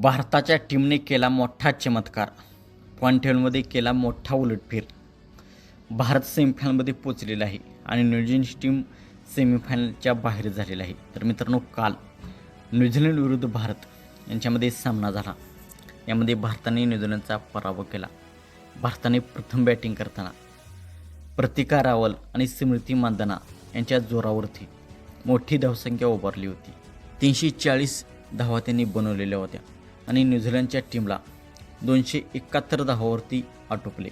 भारताच्या टीमने केला मोठा चमत्कार. पॉईंट टेबलमध्ये केला मोठा उलटफेर. भारत सेमीफायनलमध्ये पोचलेला आहे आणि न्यूझीलंडची टीम सेमीफायनलच्या बाहेर झालेला आहे. तर मित्रांनो काल न्यूझीलंड विरुद्ध भारत यांच्यामध्ये सामना झाला. यामध्ये भारताने न्यूझीलंडचा पराभव केला. भारताने प्रथम बॅटिंग करताना प्रतिका रावल आणि स्मृती मानधना यांच्या जोरावरती मोठी धावसंख्या उभारली होती. तीनशे चाळीस धावा त्यांनी बनवलेल्या होत्या. आणि न्यूझीलंडच्या टीमला दोनशे एकाहत्तर धावावरती आटोपले.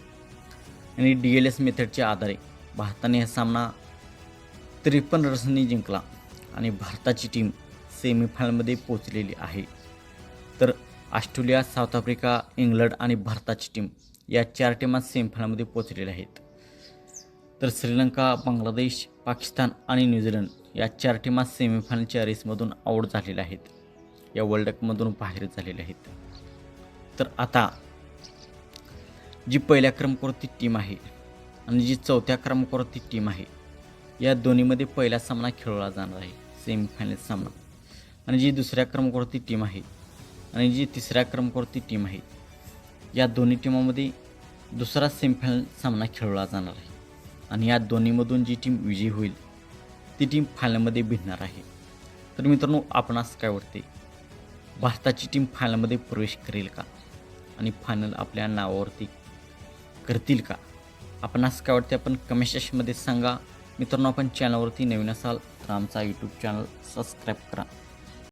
आणि डी एल एस मेथडच्या आधारे भारताने हा सामना त्रेपन्न रन्सनी जिंकला आणि भारताची टीम सेमीफायनलमध्ये पोचलेली आहे. तर ऑस्ट्रेलिया साऊथ आफ्रिका इंग्लंड आणि भारताची टीम या चार टीमात सेमीफायनलमध्ये पोचलेल्या आहेत. तर श्रीलंका बांगलादेश पाकिस्तान आणि न्यूझीलंड या चार टीमा सेमीफायनलच्या रेसमधून आऊट झालेल्या आहेत. या वर्ल्ड कपमधून बाहेर झालेले आहेत. तर आता जी पहिल्या क्रमांकावरती टीम आहे आणि जी चौथ्या क्रमांकावरती टीम आहे या दोन्हीमध्ये पहिला सामना खेळवला जाणार आहे सेमीफायनल सामना. आणि जी दुसऱ्या क्रमांकावरती टीम आहे आणि जी तिसऱ्या क्रमांकावरती टीम आहे या दोन्ही टीमामध्ये दुसरा सेमीफायनल सामना खेळवला जाणार आहे. आणि या दोन्हीमधून जी टीम विजयी होईल ती टीम फायनलमध्ये भिडणार आहे. तर मित्रांनो आपणास काय वाटते? भारताची टीम फायनलमध्ये प्रवेश करेल का? आणि फायनल आपल्या नावावरती करतील का? आपणास काय वाटते आपण कमेंट सेक्शनमध्ये सांगा. मित्रांनो आपण चॅनलवरती नवीन असाल तर आमचा यूट्यूब चॅनल सबस्क्राईब करा.